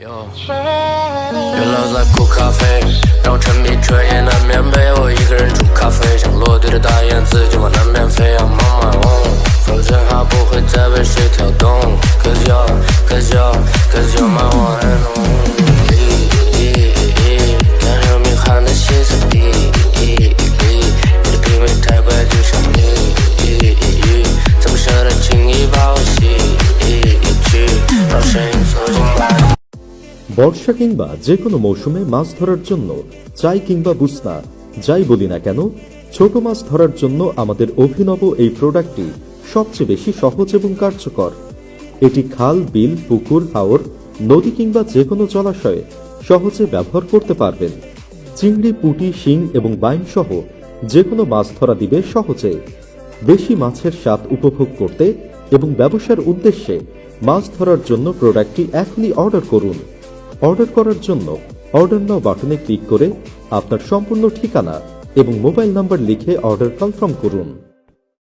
Yo，月老在苦咖啡，让我沉迷彻夜难眠，陪我一个人煮咖啡，像落地的大雁，自己往南边飞。I'm on my own，否则它不会再被谁挑动。Cause you，cause you，cause you're my one and only。看生命喊的歇斯底里，你的品味太怪，就像你，怎么舍得轻易把我吸去，让声音。বর্ষা কিংবা যে কোনো মৌসুমে মাছ ধরার জন্য চাই কিংবা বুসনা। যাই বলি না কেন, ছোট মাছ ধরার জন্য আমাদের অভিনব এই প্রোডাক্টটি সবচেয়ে বেশি সহজ এবং কার্যকর। এটি খাল, বিল, পুকুর, হাওর, নদী কিংবা যে কোনো জলাশয়ে সহজে ব্যবহার করতে পারবেন। চিংড়ি, পুঁটি, শিং এবং বাইন সহ যে কোনো মাছ ধরা দিবে সহজে। বেশি মাছের স্বাদ উপভোগ করতে এবং ব্যবসার উদ্দেশ্যে মাছ ধরার জন্য প্রোডাক্টটি এখনই অর্ডার করুন। অর্ডার করার জন্য অর্ডার নাও বাটনে ক্লিক করে আপনার সম্পূর্ণ ঠিকানা এবং মোবাইল নাম্বার লিখে অর্ডার কনফার্ম করুন।